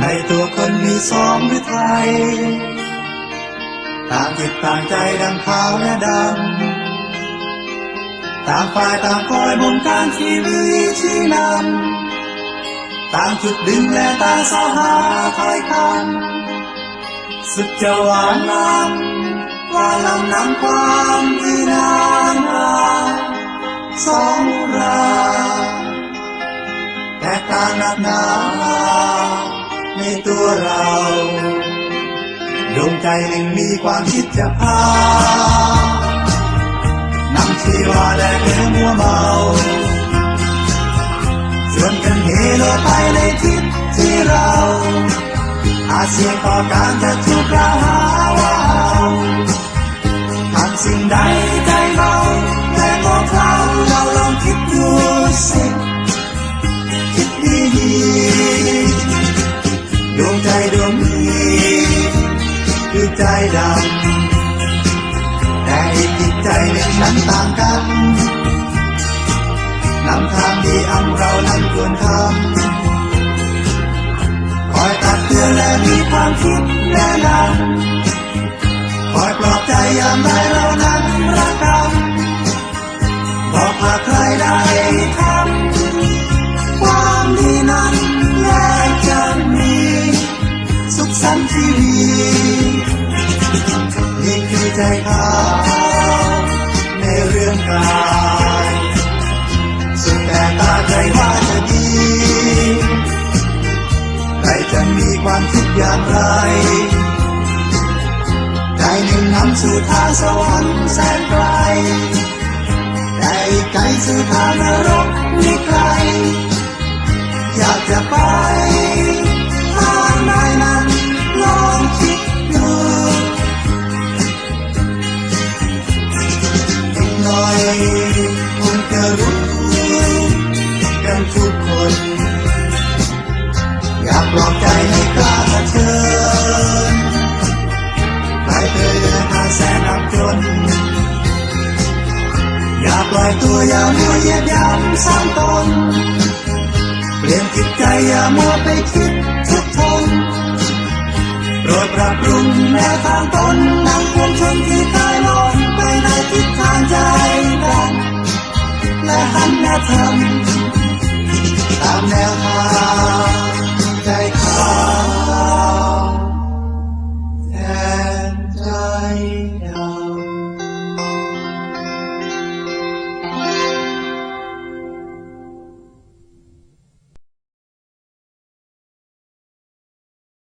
ในตัวคนมีสองหรือไทยต่างจิตต่างใจดังขาวและดำต่างฝ่ายต่างคอยบงการชีวิตชี้นำต่างจุดดึงและต่างสาหาคอยคำสุดจะหวานลำว่าลำน้ำความที่นานาสองราแต่ต่างหนักหนา ตัวเราดวงใจหนึ่งมีความคิดจะพานำชีวาและเนื้อมัวเมาชวนกันเฮโลไปในทิศที่เรา อาเซียนต่อการจะถูกกล่าวหาว่าทำสิ่งใด ดำแต่อีกจิตใจหนึ่งนั้นต่างกันนำทางดีอำเรา ใจเขาในเรื่องกายสุดแต่ตาใจว่าจะดีใครจะมีความคิดอย่างไรใจหนึ่งนำสู่ทางสวรรค์แสนไกลแต่อีกไกลสู่ทางนรกนี่ไกลอยากจะไป อย่าปล่อยตัวอย่ามัวเยียดยามสร้างตนเปลี่ยนจิตใจอย่ามัวไปคิดทุกทนโปรดปรับปรุงแนวทางตนนำพวงชนที่ใต้ลงไปในทิศทางใจกันและหันหน้าทำตามแนวทาง